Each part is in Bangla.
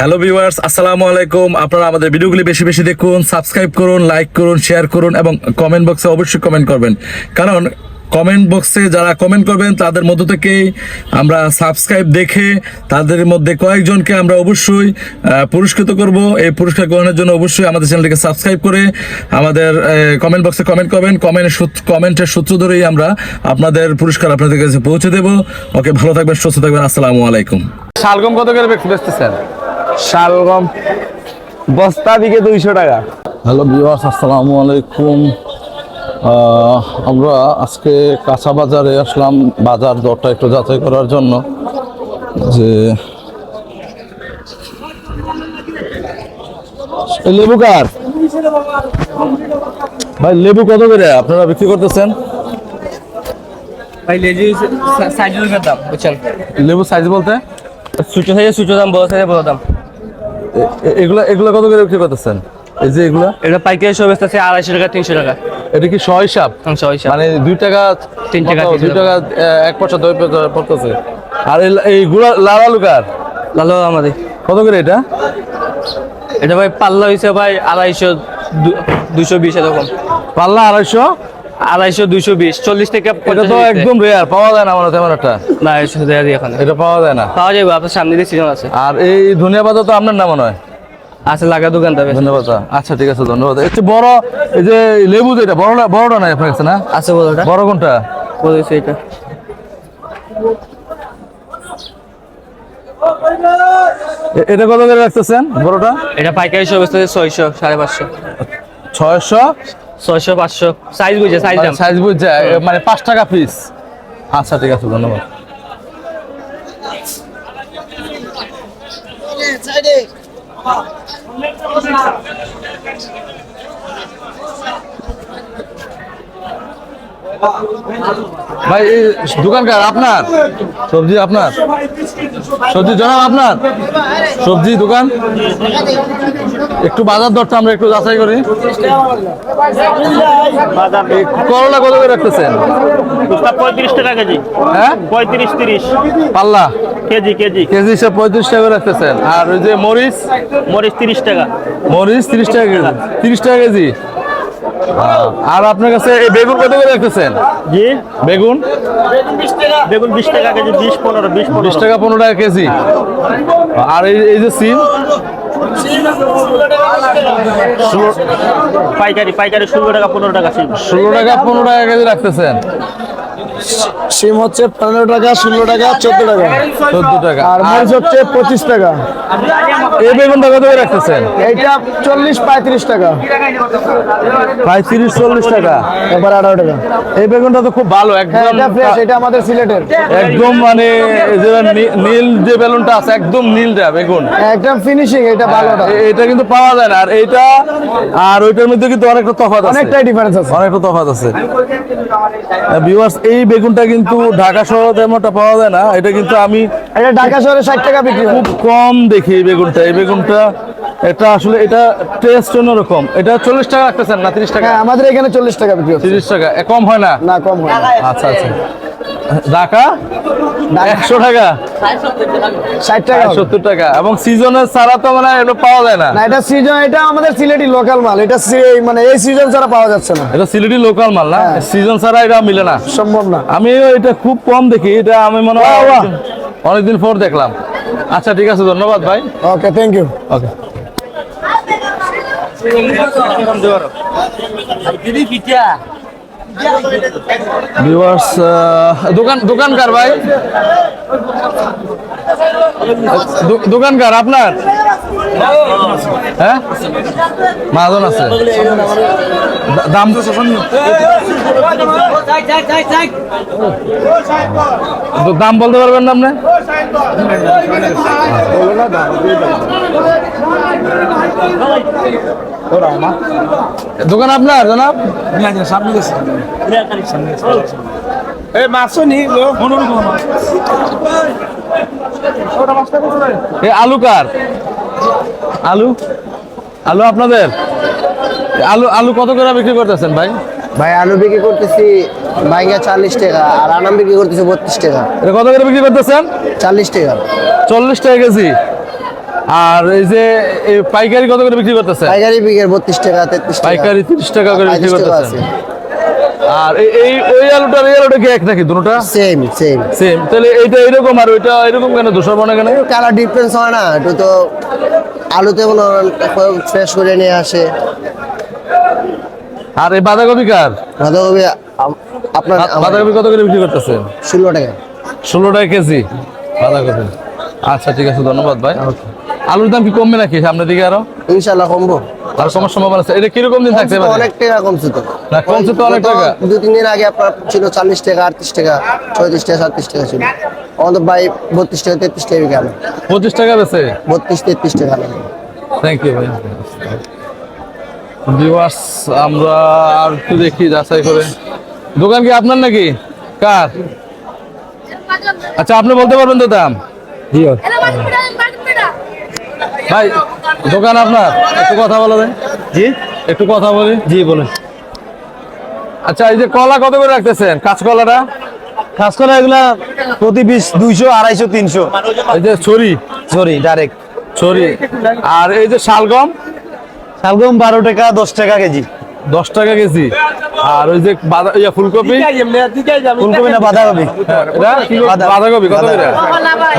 হ্যালো ভিউয়ার্স আসসালামু আলাইকুম। আপনারা আমাদের ভিডিওগুলি বেশি বেশি দেখুন সাবস্ক্রাইব করুন লাইক করুন শেয়ার করুন এবং কমেন্ট বক্সে অবশ্যই কমেন্ট করবেন। কারণ কমেন্ট বক্সে যারা কমেন্ট করবেন, তাদের মধ্য থেকেই আমরা সাবস্ক্রাইব দেখে তাদের মধ্যে কয়েকজনকে আমরা অবশ্যই পুরস্কৃত করব। এই পুরস্কার গ্রহণের জন্য অবশ্যই আমাদের চ্যানেলটিকে সাবস্ক্রাইব করে আমাদের কমেন্ট বক্সে কমেন্ট করবেন। কমেন্ট কমেন্টের সূত্র ধরেই আমরা আপনাদের পুরস্কার আপনাদের কাছে পৌঁছে দেব। ওকে, ভালো থাকবেন, সুস্থ থাকবেন। আসসালামু আলাইকুম। শালগম কত করে বেচতেছেন? শালগম। বস্তা দিকে দুইশো টাকা। হ্যালো ভিউয়ার্স আসসালামু আলাইকুম। আমরা আজকে কাঁচা বাজারে আসলাম বাজার দরটা একটু যাচাই করার জন্য। যে লেবু কার? ভাই লেবু কত করে? আপনারা বিক্রি করতেছেন? ভাই লেজি সাইজ দাম লেবু সাইজ বলতে? সুচো সাইজে সুচো দাম বড় সাইজে বড় দাম। এগুলা এগুলা কত করে বিক্রি করতেছেন? এই যে এগুলা? এটা পাইকারি সব আছে আড়াইশো টাকা তিনশো টাকা। এটা কি ছয় হিসাব মাংস হিসাব মানে দুই টাকা তিন টাকা? দুই টাকা। এক পয়সা দুই পয়সা পড়তেছে। আর এই- গুড়া লাল আলুকার লালো আমাদের। কত করে এটা? এটা ভাই পাল্লা হয়েছে ভাই আড়াইশো দুশো বিশ এরকম। পাল্লা আড়াইশো? আড়াইশো দুশো বিশ চল্লিশ টাকা এটা তো একদম রেয়ার পাওয়া যায় না আমার তেমন একটা। না এসে দেয়া এখানে। এটা পাওয়া যায় না। পাওয়া যাবে আপনার সামনে দিয়ে সিজন আছে। আর এই ধনিয়া পাতা তো আপনার নাম নয়। আছে লাগা দোকান তবে ধনিয়া পাতা। আচ্ছা ঠিক আছে ধন্যবাদ। একটু বড় এই যে লেবু যেটা বড় বড়টা নাই আপনার কাছে না? আছে বলো ওটা বড় কোনটা? বলেছে এটা। এটা কত করে রাখতেছেন বড়টা? এটা পাইকারি সব ছয়শো সাড়ে পাঁচশো। ছয়শো ছয়শো পাঁচশো। সাইজ বুঝছে সাইজ সাইজ বুঝছে মানে পাঁচ টাকা পিস আচ্ছা ঠিক আছে ধন্যবাদ। ভাই এই দোকানকার আপনার? সবজি আপনার? সবজি জনাব আপনার? সবজি দোকান? একটু বাজার দরটা আমরা একটু যাচাই করি। করলা কত করে রাখতেছেন? পঁয়ত্রিশ টাকা কেজি। হ্যাঁ? পঁয়ত্রিশ তিরিশ। পাল্লা? KG KG. কেজি হিসাব পঁয়ত্রিশ টাকা করে রাখতেছেন। আর ওই যে মরিচ? মরিচ তিরিশ টাকা। মরিচ তিরিশ টাকা কেজি। তিরিশ টাকা কেজি। আর আপনার কাছে এই বেগুন কত করে রাখতেছেন? জি। বেগুন? বেগুন বিশ টাকা কেজি বিশ পনেরো বিশ বিশ টাকা পনেরো টাকা কেজি। আর এই এই যে সিম? পাইকারি পাইকারি ষোলো টাকা পনেরো টাকা ষোলো টাকা পনেরো টাকা কেজি রাখতেছেন। সিম হচ্ছে পনেরো টাকা ষোলো টাকা চোদ্দ টাকা। চোদ্দ টাকা। আর মরিচ হচ্ছে পঁচিশ টাকা। এই বেগুনটা কত করে রাখতেছেন? এইটা চল্লিশ পঁয়ত্রিশ টাকা। প্রায় তিরিশ চল্লিশ টাকা। এবার আঠারো টাকা। এই বেগুনটা তো খুব ভালো হ্যাঁ একদম এটা আমাদের সিলেটের। একদম মানে নীল যে বেলুনটা আছে একদম নীলটা বেগুন। একদম ফিনিশিং এটা ভালোটা। এটা কিন্তু পাওয়া যায় না। আর এইটা আর ওইটার মধ্যে কিন্তু অনেকটা তফাৎ আছে। অনেকটাই ডিফারেন্স আছে। অনেকটা তফাৎ আছে। ভিউয়ার্স এই বেগুনটা কিন্তু ঢাকা শহরে তেমনটা পাওয়া যায় না। এটা কিন্তু আমি এটা ঢাকা শহরে ষাট টাকা বিক্রি খুব কম দেখি এই বেগুনটা। এই বেগুনটা এটা আসলে এটা টেস্ট অন্যরকম। এটা চল্লিশ টাকা রাখতেছেন না তিরিশ টাকা? হ্যাঁ আমাদের এখানে চল্লিশ টাকা বিক্রি হচ্ছে। তিরিশ টাকা। কম হয় না? না কম হয় না। আচ্ছা আচ্ছা। ঢাকা? একশো টাকা? ষাট টাকা সত্তর টাকা। এবং সিজনের ছাড়া তো মানে এগুলো পাওয়া যায় না। না এটা সিজন এটা আমাদের সিলেটি লোকাল মাল। এটা মানে এই সিজন ছাড়া পাওয়া যাচ্ছে না। এটা সিলেটি লোকাল মাল না? হ্যাঁ। সিজন ছাড়া এটা মিলে না। সম্ভব না। আমি এটা খুব কম দেখি। এটা আমি মনে হয়। অনেকদিন পর দেখলাম। আচ্ছা ঠিক আছে ধন্যবাদ ভাই। Okay thank you okay viewers দোকান দোকানকার ভাই। দোকানকার আপনার? হ্যাঁ? মাজন আছে। দাম দাম বলতে পারবেন না আপনি? দোকান আপনার জনাব? এই আলু কার? আলু? আলু আপনাদের? আলু আলু কত করে বিক্রি করতেছেন ভাই? ভাই আলু বিক্রি করতেছি ভাইঙ্গা চাল্লিশ টাকা আর আনাম বিক্রি করতেছি বত্রিশ টাকা। এটা কত করে বিক্রি করতেছেন? চাল্লিশ টাকা। চল্লিশ টাকা কেজি। আর এই যে পাইকারি কত করে বিক্রি করতেছে? পাইকারি বিঘের বত্রিশ টাকা তেত্রিশ টাকা। পাইকারি তিরিশ টাকা করে বিক্রি 35 করতেছে। আর এই ওই আলুটা এই আলুটা কি এক নাকি দুটোটা সেম সেম সেম তাহলে এইটা এরকম আর ওইটা এরকম কেন দোষর মনে কেন? কালার ডিফারেন্স হয় না একটু তো আলুতে মনে ফ্রেশ করে নিয়ে আসে। আর এই বাঁধাকপি কার? বাঁধাকপি আপনার বাঁধাকপি কত করে বিক্রি করতেছেন ষোলো টাকা। ষোলো টাকা কেজি বাঁধাকপি। আচ্ছা ঠিক আছে ধন্যবাদ ভাই। আলুর দাম কি কমবে নাকি সামনের দিকে আরও? ইনশাল্লাহ কমবো। আর কমার সম্ভাবনা আছে। এটা কীরকম দিন থাকতে পারে? অনেক টাকা কমছে তো। না, কমছে তো অনেক টাকা। দু তিন দিন আগে আপনার ছিল চল্লিশ টাকা আটত্রিশ টাকা ছয়ত্রিশ টাকা সাতত্রিশ টাকা ছিল। আমাদের বাই বত্রিশ টাকা তেত্রিশ টাকা বিঘা পঁচিশ টাকা বেছে বত্রিশ তেত্রিশ টাকা থ্যাংক ইউ ভাই। ভিউয়ার্স আমরা আর একটু দেখি যাচাই করে। দোকান কি আপনার নাকি? কার? আচ্ছা আপনি বলতে পারবেন তো দাম? ভাই দোকান আপনার? একটু কথা বলে দেন। জি? একটু কথা বলি। জি বলেন। আচ্ছা এই যে কলা কত করে রাখতেছেন? কাঁচকলাটা কাঁচকলা এগুলা প্রতি পিস দুইশো আড়াইশো তিনশো। এই যে ছড়ি ছড়ি ডাইরেক্ট ছড়ি আর এই যে শালগম? শালগম বারো টাকা দশ টাকা কেজি। দশ টাকা কেজি। আর ওই যে বাঁধা ইয়া ফুলকপি? ফুলকপি না বাঁধাকপি? বাঁধাকপি। কত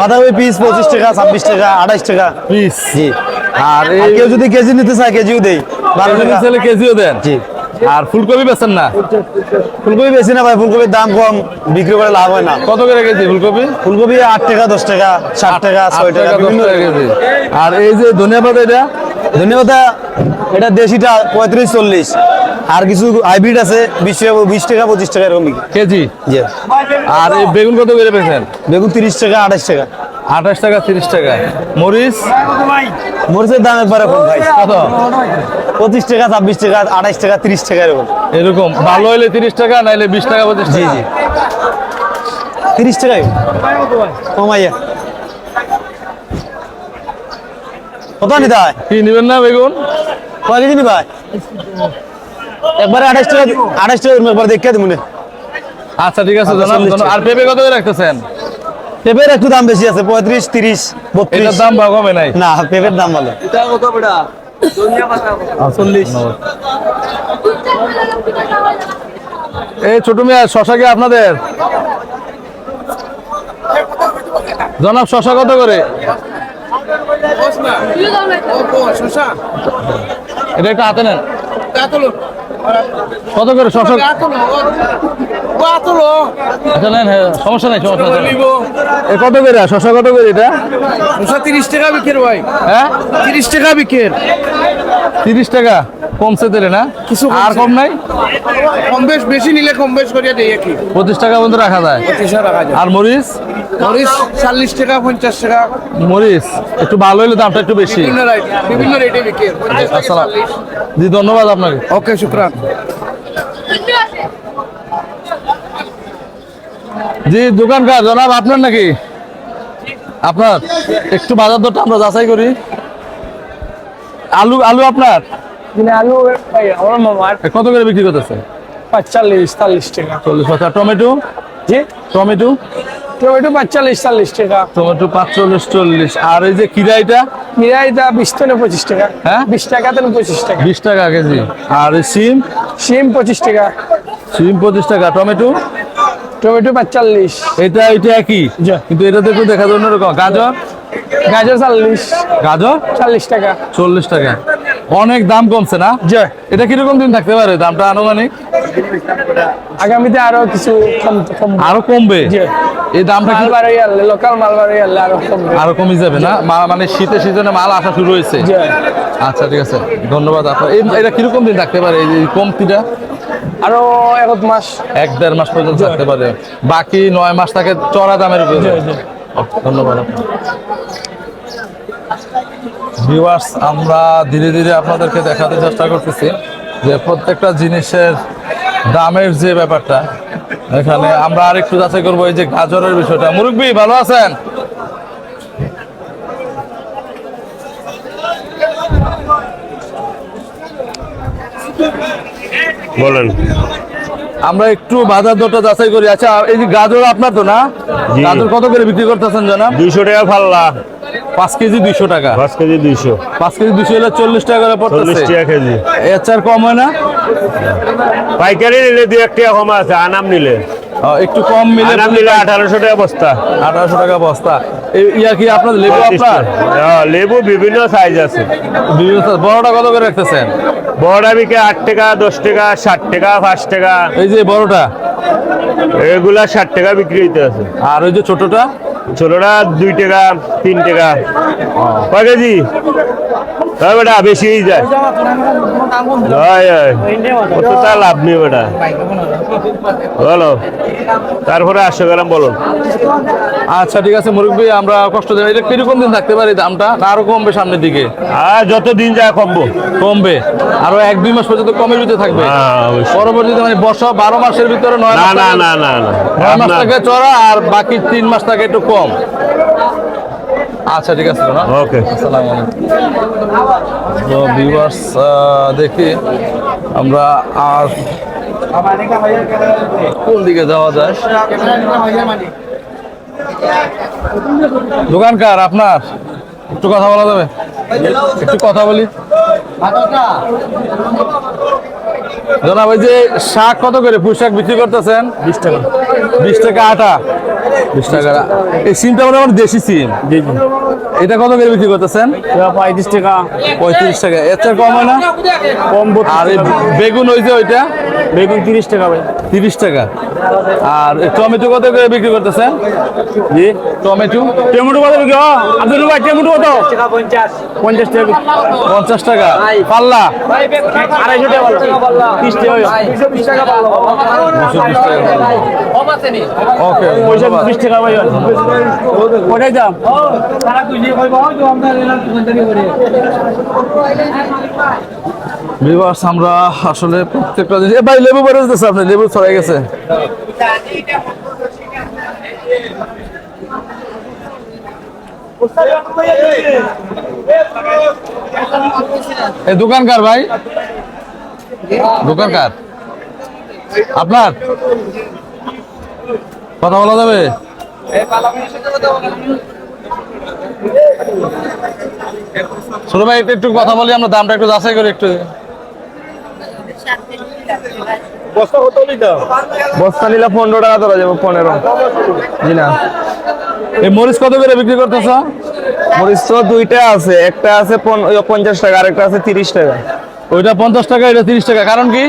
বাঁধাকপি। পিস পঁচিশ টাকা ছাব্বিশ টাকা আঠাইশ টাকা। পিস জি। আর কেউ যদি কেজি নিতে চায় কেজিও দেই। বারো কেজি টাকা। ছেলে কেজিও দেন? জি। আর ফুলকপি বেচেন না? ফুলকপি বেশি না ভাই ফুলকপির দাম কম বিক্রি করে লাভ হয় না। কত করে কেজি ফুলকপি? ফুলকপি আট টাকা দশ টাকা ষাট টাকা ছয় টাকা আর এই যে ধনিয়া পাতা এটা? ধন্যবাদ। এটা দেশিটা পঁয়ত্রিশ চল্লিশ। আর কিছু হাইব্রিড আছে বিশ টাকা বিশ টাকা পঁচিশ টাকা এরকম কেজি? জি। আর এই বেগুন কত করে বেচেন বেগুন তিরিশ টাকা আঠাশ টাকা। আঠাশ টাকা তিরিশ টাকা। মরিচ? মরিচের দাম একবারে কম ভাই। পঁচিশ টাকা ছাব্বিশ টাকা আঠাইশ টাকা তিরিশ টাকা এরকম। এরকম। ভালো হইলে তিরিশ টাকা নাইলে বিশ টাকা পঁচিশ জি জি। তিরিশ টাকাই কমাইয়া কত নিতে হয় কি নিবেন না বেগুন? কয় কেজি নিবা একবারে আঠাইশ টাকা আঠাইশ টাকা একবার দেখে দেবো আচ্ছা ঠিক আছে জানাব আর পেঁপে কত করে রাখতেছেন? পেঁপের একটু দাম বেশি আছে পঁয়ত্রিশ তিরিশ বত্রিশ। দাম বা কমে নাই? না পেঁপের দাম ভালো। চল্লিশ। এই ছোট মেয়ে শশা কি আপনাদের? জনাব শশা কত করে? এটা একটা হাতে নেন। কত করে শশা আচ্ছা নেন হ্যাঁ, সমস্যা নাই সমস্যা নাই। এ কত করে শশা কত করে এটা? তিরিশ টাকা বিকের ভাই। হ্যাঁ? তিরিশ টাকা বিকের। তিরিশ টাকা। কমছে দিলে না? কিছু আর। কম নাই? কম বেশ বেশি নিলে কম বেশ করিয়া দেয় কি পঁচিশ টাকা পর্যন্ত রাখা যায়। পঁচিশ টাকা যায়। আর মরিচ? মরিচ চল্লিশ টাকা পঞ্চাশ টাকা। মরিচ? একটু ভালো হলে দামটা একটু বেশি। বিভিন্ন রেটে বিকের জি ধন্যবাদ আপনাকে। ওকে শুক্রান। জি দোকানকার জনাব আপনার নাকি? আপনার? একটু বাজার দরটা আমরা যাচাই করি। আলু আলু আপনার? আলু আমার মামার কত করে বিক্রি করতেছে? পাঁচচল্লিশ চাল্লিশ টাকা। চল্লিশ পাঁচ টমেটো? জি? টমেটো? টমেটো পাঁচচল্লিশ চাল্লিশ টাকা। টমেটো পাঁচচল্লিশ চল্লিশ। আর এই যে কিরাইটা মিরাইটা বিশ থেকে পঁচিশ টাকা। হ্যাঁ? বিশ টাকা থেকে পঁচিশ টাকা। বিশ টাকা কেজি। আর সিম? সিম পঁচিশ টাকা। সিম পঁচিশ টাকা। টমেটো? টমেটো পাঁচচল্লিশ। এটা এটা একই। কিন্তু এটা তো একটু দেখা যায় অন্যরকম গাজর? গাজর চাল্লিশ। গাজর? চাল্লিশ টাকা। চল্লিশ টাকা। অনেক দাম কমছে না? এটা কীরকম দিন থাকতে পারে দামটা আনুমানিক? আগামীতে আরও কিছু আরও কমবে। এই দামটা লোকাল মাল আরও কমবে। আরও কমে যাবে না? মানে শীতের সিজনে মাল আসা শুরু হয়েছে। আচ্ছা ঠিক আছে। ধন্যবাদ আপনার এটা কীরকম দিন থাকতে পারে? এই কমতিটা? আরও এক মাস। এক দেড় মাস পর্যন্ত থাকতে পারে। বাকি নয় মাস থাকে চড়া দামের উপরে। ধন্যবাদ আপনার ভিউয়ার্স আমরা ধীরে ধীরে আপনাদেরকে দেখাতে চেষ্টা করতেছি যে প্রত্যেকটা জিনিসের দামের যে ব্যাপারটা এখানে আমরা আরেকটু যাচাই করব এই যে গাজরের বিষয়টা। মুরব্বী ভালো আছেন? বলেন। আমরা একটু বাজার দরটা যাচাই করি। আচ্ছা এই যে গাজর আপনার তো না? গাজর কত করে বিক্রি করতেছেন জানা? দুইশো টাকা ফাল্লা। পাঁচ কেজি দুইশো টাকা। পাঁচ কেজি দুইশো। পাঁচ কেজি দুইশো হলে চল্লিশ টাকা করে পড়তেছে। টাকা কেজি। এর চার কম হয় না? পাইকারি নিলে দু এক টাকা কম আছে আনাম নিলে। ও, একটু কম মিলে আনাম নিলে আঠারোশো টাকা বস্তা। আঠারোশো টাকা বস্তা। ইয়া কি আপনার লেবু আপনার? হ্যাঁ, লেবু বিভিন্ন সাইজ আছে। বিভিন্ন। বড়টা কত করে রাখতেছেন? বড়া বিকে আট টাকা দশ টাকা ষাট টাকা পাঁচ টাকা। এই যে বড়টা। এগুলা ষাট টাকা বিক্রি হইতে আছে আর ওই যে ছোটটা? ছোটটা দুই টাকা তিন টাকা। কয় কেজি? হ্যাঁ বেটা বেশি যায়। হয় হয় লাভ নেই বেটা। বলো তারপরে আটশো গ্রাম বলুন। আচ্ছা ঠিক আছে মুরব্বী আমরা কষ্ট দেব এটা কীরকম দিন থাকতে পারি দামটা? আরও কমবে সামনের দিকে? আর যত দিন যায় কমবো। কমবে। আরও এক দুই মাস পর্যন্ত কমের ভিতরে থাকবে? হ্যাঁ। পরবর্তীতে মানে বর্ষা বারো মাসের ভিতরে নয় না না না না মাস থাকে চড়া আর বাকি তিন মাস থাকে একটু কম। আচ্ছা ঠিক আছে না ওকে। আসসালামু আলাইকুম। তো ভিউয়ার্স দেখি আমরা আর কোন দিকে যাওয়া যায়? দোকানকার আপনার? একটু কথা বলা যাবে? একটু কথা বলি। জনাব ওই যে শাক কত করে? পুঁই শাক বিক্রি করতেছেন? বিশ টাকা। বিশ টাকা আটা। বিশ টাকা। এই সিমটা মানে আমার দেশি সিম। এটা কত করে বিক্রি করতেছেন? পঁয়ত্রিশ টাকা। পঁয়ত্রিশ টাকা। এর চেয়ে কম হয় না? কম আর বেগুন ওই যে ওইটা? বেগুন তিরিশ টাকা ভাই। তিরিশ টাকা। আর টমেটো কত করে বিক্রি করতেছেন? জি টমেটো। টমেটো কত বিক্রি? আব্দুল ভাই টমেটো কত? পঞ্চাশ টাকা। পঞ্চাশ টাকা। পাল্লা? আড়াইশো টাকা বিশ টাকা ওকে ধন্যবাদ। বিশ টাকা ভাই কোথায় যাম? ভিউয়ার্স, আমরা আসলে প্রত্যেকটা জিনিস ভাই, লেবু বেড়ে যেতেছে আপনি লেবু ছড়াই গেছে। দোকানকার ভাই? দোকানকার আপনার? কথা বলা যাবে? ছোট ভাই একটু কথা বলি, আমরা দামটা একটু যাচাই করি, একটু বস্তা নিলে পনেরো টাকা ধরা যাবে পনেরো। জি না। এই মরিচ কত করে বিক্রি করতেছ? মরিচ তো দুইটা আছে একটা আছে পঞ্চাশ টাকা আর একটা আছে তিরিশ টাকা। ওইটা পঞ্চাশ টাকা এটা তিরিশ টাকা। কারণ কি?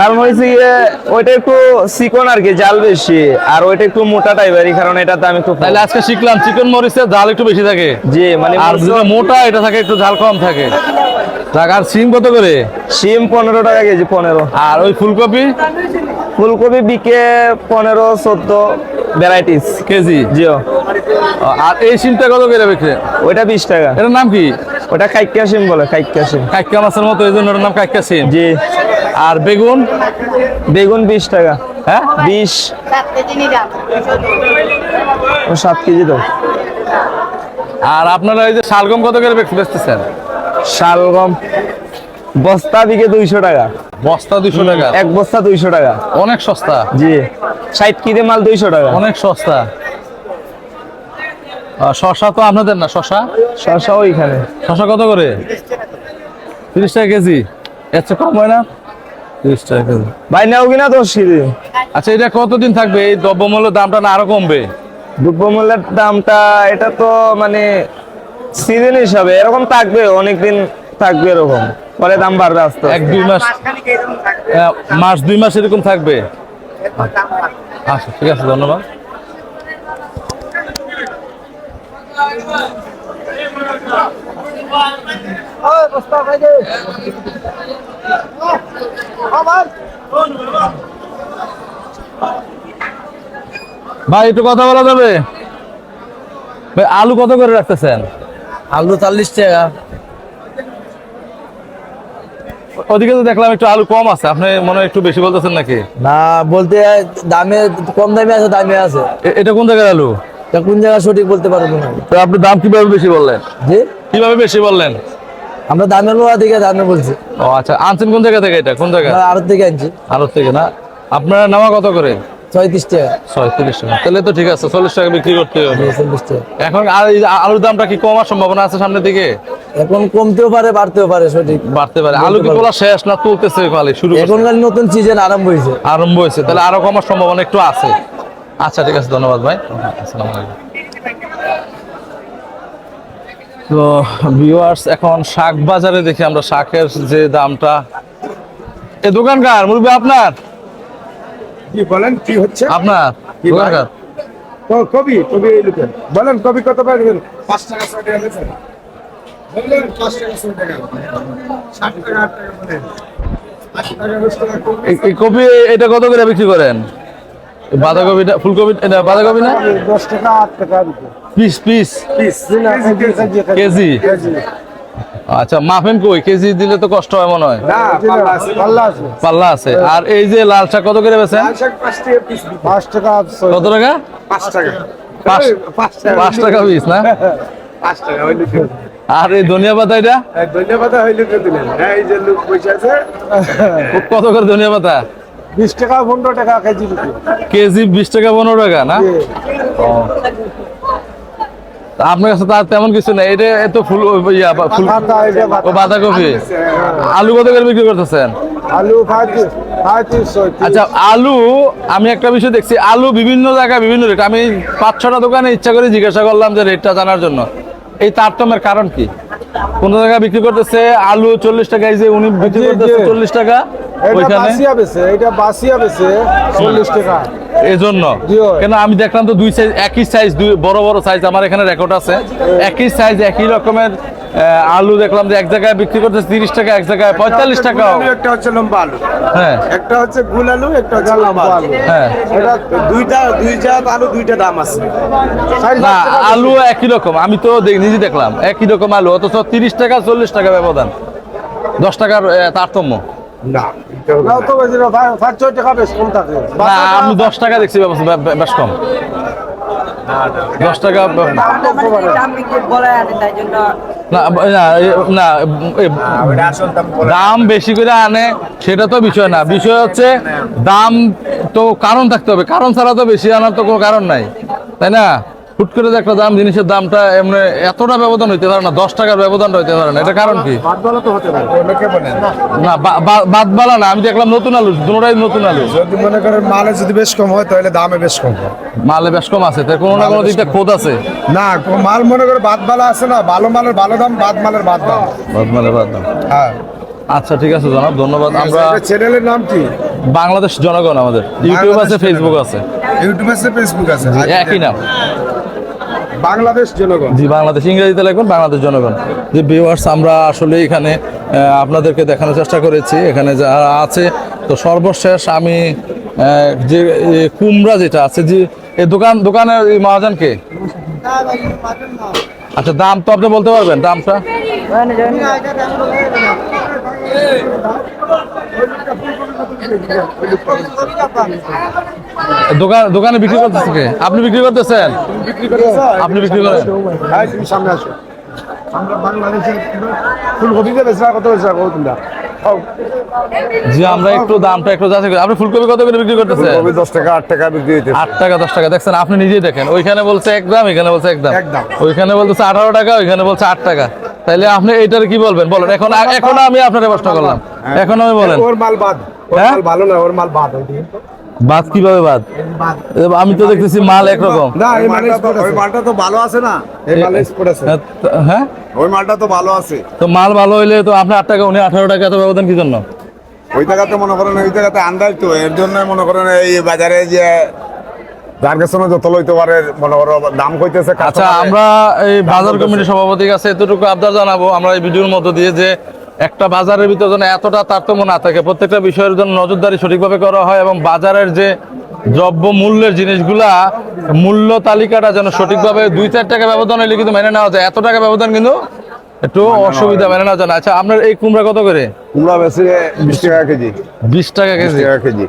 কারণ হয়েছে গিয়ে ওইটা একটু চিকন আর কি জাল বেশি আর ওইটা একটু মোটা টাইপের কারণ এটার দাম একটু। তাহলে আজকে শিখলাম চিকন মরিচের ঝাল একটু বেশি থাকে। জি মানে আর মোটা এটা থাকে একটু ঝাল কম থাকে। আর সিম কত করে? শিম পনেরো টাকা কেজি পনেরো। আর ওই ফুলকপি? ফুলকপি বিকে পনেরো চোদ্দ। Varieties KG? জিও। আর এই সিমটা কত করে বিক্রি? ওইটা বিশ টাকা। এটার নাম কি? ওটা কাইকা শিম বলে কাইকা শিম কাইকা মাছের মতো এই জন্য ওটার নাম কাইকা সিম। জি। আর বেগুন? বেগুন বিশ টাকা। হ্যাঁ? বিশ। ও সাত কেজি তো। আর আপনারা এই যে শালগম কত করে বেচ- বেচতেছেন শালগম বস্তা বিকে দুইশো টাকা। বস্তা দুশো টাকা? এক বস্তা দুইশো টাকা। অনেক সস্তা? জি। ষাট কেজি মাল দুইশো টাকা। অনেক সস্তা? শশা তো আপনাদের না শশা? শসা ওইখানে। শশা কত করে? তিরিশ টাকা কেজি। এর চেয়ে কম হয় না? তিরিশ টাকা কেজি। ভাই নাও কিনা দশ কেজি। আচ্ছা এটা কতদিন থাকবে? এই দ্রব্যমূল্যের দামটা না আরও কমবে? দ্রব্যমূল্যের দামটা এটা তো মানে সিজন হিসাবে এরকম থাকবে অনেকদিন থাকবে এরকম। পরে দাম বাড়বে আস্তে এক দুই মাস মাস দুই মাস এরকম থাকবে? আচ্ছা ঠিক আছে ধন্যবাদ। ভাই একটু কথা বলা যাবে? ভাই আলু কত করে রাখতেছেন? আলু চল্লিশ টাকা। ওদিকে তো দেখলাম একটু আলু কম আছে। আপনি মনে হয় একটু বেশি বলতেছেন নাকি? না বলতে দামে কম দামে আছে দামে আছে। এটা কোন জায়গার আলু? তা কোন জায়গা সঠিক বলতে পারব না। তো আপনি দাম কীভাবে বেশি বললেন? জি? কীভাবে বেশি বললেন? আমরা দামের লোয়া দিকে দামে বলছি। ও আচ্ছা আনছেন কোন জায়গা থেকে এটা? কোন জায়গা? আরত থেকে আনছি। আরত থেকে না? আপনারা নামা কত করে? ছয়ত্রিশ টাকা। ছয়ত্রিশ টাকা। তাহলে তো ঠিক আছে চল্লিশ টাকা বিক্রি করতে হবে। টাকা। এখন আর আলুর দামটা কি কমার সম্ভাবনা আছে সামনের দিকে? এখন কমতেও পারে বাড়তেও পারে সঠিক। বাড়তে পারে। আলু কি তোলা শেষ না তুলতেছে খালি শুরু করছে? এখনকার নতুন সিজন আরম্ভ হয়েছে। আরম্ভ হয়েছে। তাহলে আরও কমার সম্ভাবনা একটু আছে। আচ্ছা ঠিক আছে ধন্যবাদ ভাই। আসসালামু আলাইকুম। তো ভিউয়ার্স এখন শাক বাজারে দেখি আমরা শাকের যে দামটা। এ দোকানকার মুরব্বী আপনার? কি বলেন কি হচ্ছে? আপনার? কবি কবি এই বলেন কবি কত পাঁচ টাকা ছয় টাকা দেবেন বললেন পাঁচ টাকা ছয় টাকা। ষাট টাকা আট টাকা বলেন। আট টাকা দশ টাকা কমবে। এই- কপি এটা কত করে বিক্রি করেন? বাঁধাকপিটা ফুলকপি এটা বাঁধাকপি না? দশ টাকা আট টাকা পিস পিস। Piece KG. আচ্ছা মাফেন কই? কেজি দিলে তো কষ্ট হয় মনে হয়। না পাল্লা আছে। পাল্লা আছে। পাল্লা আছে। আর এই যে লাল শাক কত করে বেছেন লাল শাক পাঁচ টাকা পিস পাঁচ টাকা কত টাকা? পাঁচ টাকা। পাঁচ পাঁচ টাকা। পাঁচ টাকা পিস না? আর এই ধনিয়া পাতা এটা? ওই লোকে দিলেন। হ্যাঁ এই যে লোক বসে আছে। কত করে ধনিয়া পাতা? বিশ টাকা পনেরো টাকা কেজি কেজি বিশ টাকা পনেরো টাকা না? আপনার কাছে তার তেমন কিছু নেই। এটা এত ফুল ইয়া ফুল বাঁধাকপি। আলু কত করে বিক্রি করতেছেন? আলু আচ্ছা আলু আমি একটা বিষয় দেখছি আলু বিভিন্ন জায়গায় বিভিন্ন রেট। আমি পাঁচ ছটা দোকানে ইচ্ছা করে জিজ্ঞাসা করলাম যে রেটটা জানার জন্য। এই তারতম্যের কারণ কি? কোন জায়গায় বিক্রি করতেছে আলু চল্লিশ টাকা এই যে উনি বিক্রি করতেছে চল্লিশ টাকা। ওইখানে? এটা বাসিয়া বেছে চল্লিশ টাকা। এই জন্য জি, ওই। কেন আমি দেখলাম তো দুই সাইজ একই সাইজ দুই বড় বড় সাইজ আমার এখানে রেকর্ড আছে। একই সাইজ একই রকমের আলু দেখলাম যে এক জায়গায় বিক্রি করতেছে তিরিশ টাকা এক জায়গায় পঁয়তাল্লিশ টাকা একটা হচ্ছে লম্বা আলু। হ্যাঁ। একটা হচ্ছে গুল আলু একটা হচ্ছে লম্বা আলু। হ্যাঁ। এটা দুইটা দুই জাত আলু দুইটা দাম আছে। না আলু একই রকম আমি তো দেখ- নিজে দেখলাম একই রকম আলু অথচ তিরিশ টাকা চল্লিশ টাকা ব্যবধান। দশ টাকার তারতম্য। না আমি দশ টাকা দেখছি বেশ কম। দশ টাকা না দাম বেশি করে আনে সেটা তো বিষয় না। বিষয় হচ্ছে দাম তো কারণ থাকতে হবে। কারণ ছাড়া তো বেশি আনার তো কোনো কারণ নাই। তাই না? হুট করে একটা দাম জিনিসের দামটা এমনি এতটা ব্যবধান হইতে পারে না দশ টাকার ব্যবধান হইতে পারে না। এটা কারণ কি? না বাদ বালা না আমি দেখলাম নতুন আলু দুটাই নতুন আলু। যদি মনে করেন মালে যদি বেশ কম হয় তাহলে দামে বেশ কম হয়। মালে বেশ কম আছে তাই কোনো না কোনো দিকটা খোদ আছে। না মাল মনে করে বাদ বালা আছে না ভালো মালের ভালো দাম বাদ মালের বাদ দাম। বাদ মালের বাদ দাম। হ্যাঁ। আচ্ছা ঠিক আছে জনাব ধন্যবাদ। আমরা চ্যানেলের নাম কি? বাংলাদেশ জনগণ আমাদের। ইউটিউব আছে ফেসবুক আছে। ইউটিউব আছে ফেসবুক আছে। একই নাম। বাংলাদেশ জনগণ। জি বাংলাদেশ ইংরেজিতে লিখবেন বাংলাদেশ জনগণ। যে ভিউয়ার্স আমরা আসলে এখানে আপনাদেরকে দেখানোর চেষ্টা করেছি। এখানে যারা আছে তো সর্বশেষ আমি যে কুমড়া যেটা আছে যে এই দোকান দোকানের এই মহাজনকে আচ্ছা দাম তো আপনি বলতে পারবেন দামটা? দোকান দোকানে বিক্রি করতেছে কে? আপনি বিক্রি করতেছেন? আপনি বিক্রি করেন। হ্যাঁ তুমি সামনে আসো। আমরা বাংলাদেশের ফুলকপি বেচা কত বেচা কত তোমরা? জি আমরা একটু দামটা একটু যাচাই করি। আপনি ফুলকপি কত করে বিক্রি করতেছেন? টাকা আট টাকা বিক্রি টাকা দশ টাকা। দেখছেন আপনি নিজেই দেখেন। ওইখানে বলছে এক দাম এখানে বলছে এক দাম। ওইখানে বলতেছে আঠারো টাকা ওইখানে বলছে আট টাকা। তাইলে আপনি এইটার কি বলবেন? বলেন এখন এখন আমি আপনার প্রশ্ন করলাম। এখন আমি বলেন। ওর মাল বাদ। হ্যাঁ? ভালো না ওর মাল বাদ বাদ কীভাবে বাদ? আমি তো দেখতেছি মাল একরকম। না এই মালটা তো ওই মালটা তো ভালো আছে না? মাল হ্যাঁ, হ্যাঁ? ওই মালটা তো ভালো আছে। তো মাল ভালো হইলে তো আপনি আট টাকা উনি আঠারো টাকা এত ব্যবধান কি জন্য ওই জায়গাতে মনে করেন ওই জায়গাতে আন্দাজ তো। এর জন্য মনে করেন এই বাজারে যে যার কাছে যত লইতে পারে মনে করো দাম কইতেছে আচ্ছা আমরা এই বাজার কমিটির সভাপতির কাছে এতটুকু আবদার জানাব। আমরা এই ভিডিওর মধ্য দিয়ে যে একটা বাজারের ভিতর যেন এতটা তারতম্য না থাকে প্রত্যেকটা বিষয়ের জন্য নজরদারি সঠিকভাবে করা হয় এবং বাজারের যে দ্রব্য মূল্যের জিনিসগুলা মূল্য তালিকাটা যেন সঠিকভাবে দুই চার টাকা ব্যবধান হলে কিন্তু মেনে নেওয়া যায়। এত টাকা ব্যবধান কিন্তু একটু অসুবিধা মেনে নেওয়া যায় না। আচ্ছা আপনার এই কুমড়া কত করে? কুমড়া বেশি বিশ টাকা কেজি। বিশ টাকা কেজি? টাকা কেজি।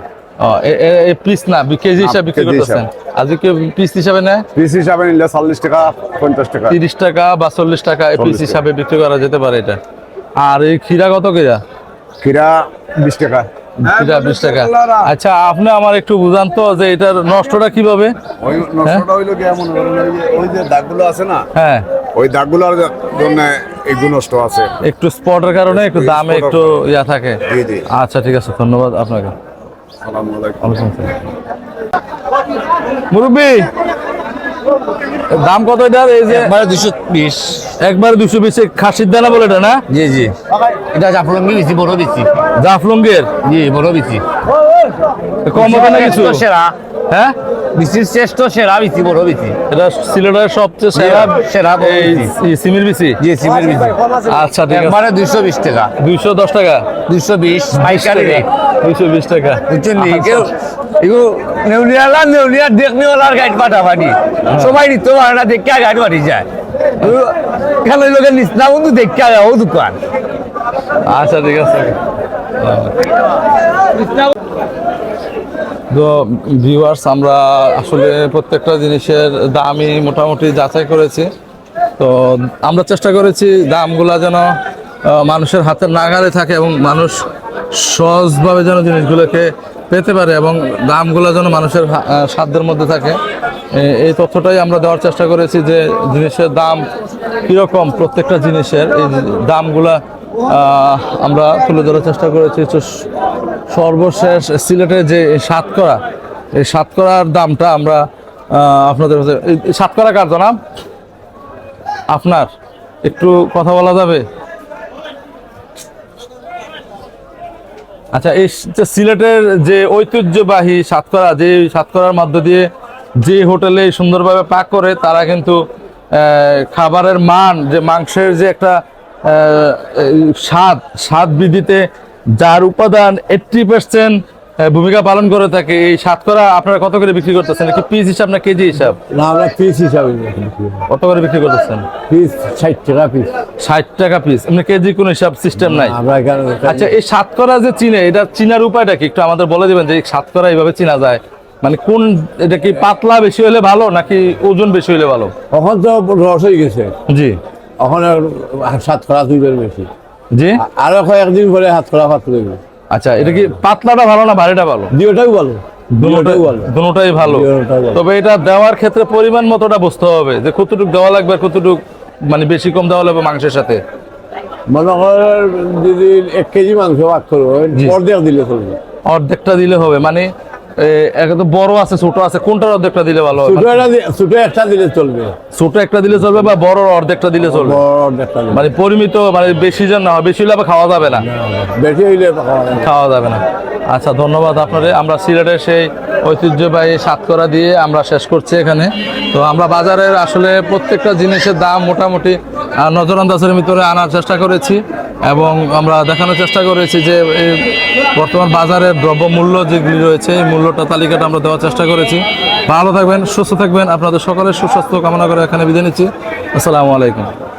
পিস না কেজি হিসাবে বিক্রি করতেছেন। আজকে পিস হিসাবে নেয়? পিস হিসাবে নিলে চল্লিশ টাকা পঞ্চাশ টাকা। তিরিশ টাকা বা চল্লিশ টাকা পিস হিসাবে বিক্রি করা যেতে পারে এটা। আর এই ক্ষীরা কত কেজা? খিরা বিশ টাকা। এটা বিশ টাকা। আচ্ছা আপনি আমার একটু বুঝান তো যে এটার নষ্টটা কীভাবে? ওই নষ্টটা হইল কি এমন? ওই যে- দাগগুলো আছে না? হ্যাঁ। ওই দাগগুলোর জন্য এগুলো নষ্ট আছে। একটু স্পটের কারণে একটু দামে একটু ইয়া থাকে। জি, জি। আচ্ছা ঠিক আছে ধন্যবাদ আপনাকে। আসসালামু আলাইকুম। ওয়ালাইকুম মুরব্বি দাম কত এটার এই যে একবারে দুশো বিশ। একবার দুশো বিশে খাসির দানা বলে এটা না? জি জি। এটা জাফলঙ্গি বেশি বড় বেশি। জাফলঙ্গের? জি বড় বেশি। কম হবে না কিছু? সেরা। হ্যাঁ? বেশির শ্রেষ্ঠ সেরা বেশি বড় বেশি। এটা সিলেটের সবচেয়ে সেরা সেরা সিমের জি সিমের বেশি। আচ্ছা ঠিক আছে। একবারে দুইশো বিশ টাকা। দুইশো দশ টাকা? দুইশো বিশ পাইকারি রেট দুইশো বিশ টাকা। বুঝছেন নি? এগুলো নেউলিয়ালা নেউলিয়া দেখনিওয়ালার গাইড পাঠাবানি। সবাই নিতে পারে না দেখে গাইড পাঠি যায়। এখানে লোকের নিচনা বন্ধু দেখে আয় ও দোকান। আচ্ছা ঠিক আছে। তো ভিউয়ার্স আমরা আসলে প্রত্যেকটা জিনিসের দামই মোটামুটি যাচাই করেছি। তো আমরা চেষ্টা করেছি দামগুলা যেন মানুষের হাতের নাগালে থাকে এবং মানুষ সহজভাবে যেন জিনিসগুলোকে পেতে পারে এবং দামগুলো যেন মানুষের সাধ্যের মধ্যে থাকে। এই তথ্যটাই আমরা দেওয়ার চেষ্টা করেছি যে জিনিসের দাম কীরকম প্রত্যেকটা জিনিসের। এই দামগুলা আমরা তুলে ধরার চেষ্টা করেছি সর্বশেষ সিলেটের যে সাতকরা, এই সাতকরার দামটা আমরা আপনাদের কাছে সাতকরা কার জনাব? আপনার? একটু কথা বলা যাবে? আচ্ছা এই সিলেটের যে ঐতিহ্যবাহী সাতকরা, যে সাতকরার মধ্য দিয়ে যে হোটেলে সুন্দরভাবে পাক করে, তারা কিন্তু খাবারের মান, যে মাংসের যে একটা স্বাদ স্বাদ বৃদ্ধিতে যার উপাদান এইট্টি পার্সেন্ট ভূমিকা পালন করে থাকে এই সাতকরা আপনারা কত করে বিক্রি করতেছেন? কি পিস হিসাব না কেজি হিসাব? না আমরা পিস হিসাবে কত করে বিক্রি করতেছেন? পিস ষাট টাকা পিস ষাট টাকা পিস এমনি কেজি কোনো হিসাব সিস্টেম নাই। আচ্ছা এই সাতকরা যে চিনে এটা চিনার উপায়টা কি? একটু আমাদের বলে দিবেন যে এই সাতকরা এইভাবে চিনা যায়। মানে কোন এটা কি পাতলা বেশি হলে ভালো নাকি ওজন বেশি হলে ভালো? এখন তো রস হয়ে গেছে। জি। এখন আর সাত খরা দুইবার বেশি। জি? আরও কয়েকদিন পরে হাত খরা হাত করবে আচ্ছা এটা কি পাতলাটা ভালো না ভারীটা ভালো? দুটোই ভালো। দুটোই ভালো। দুটোটাই ভালো। দুটোটাই ভালো। তবে এটা দেওয়ার ক্ষেত্রে পরিমাণ মতোটা বুঝতে হবে যে কতটুকু দেওয়া লাগবে আর কতটুকু মানে বেশি কম দেওয়া লাগবে মাংসের সাথে। মনে হয় যদি এক কেজি মাংস ভাগ করব অর্ধেক দিলে চলবে। অর্ধেকটা দিলে হবে মানে তো বড় আছে ছোট আছে কোনটার অর্ধেকটা দিলে ভালো ছোট একটা দি- ছোট একটা দিলে চলবে। ছোট একটা দিলে চলবে বা বড় অর্ধেকটা দিলে চলবে? অর্ধেকটা মানে পরিমিত মানে বেশি জন না হয় বেশি হলে খাওয়া যাবে না। বেশি হইলে খাওয়া যাবে না। আচ্ছা ধন্যবাদ আপনাদের আমরা সিলেটের সেই ঐতিহ্যবাহী সাতকরা দিয়ে আমরা শেষ করছি এখানে। তো আমরা বাজারের আসলে প্রত্যেকটা জিনিসের দাম মোটামুটি আহ, নজরআন্দাজের ভিতরে আনার চেষ্টা করেছি। এবং আমরা দেখানোর চেষ্টা করেছি যে বর্তমান বাজারের দ্রব্যমূল্য যেগুলি রয়েছে, এই মূল্যটা, তালিকাটা আমরা দেওয়ার চেষ্টা করেছি। ভালো থাকবেন, সুস্থ থাকবেন। আপনাদের সকলের সুস্বাস্থ্য কামনা করে এখানে বিদায় নিচ্ছি। আসসালামু আলাইকুম।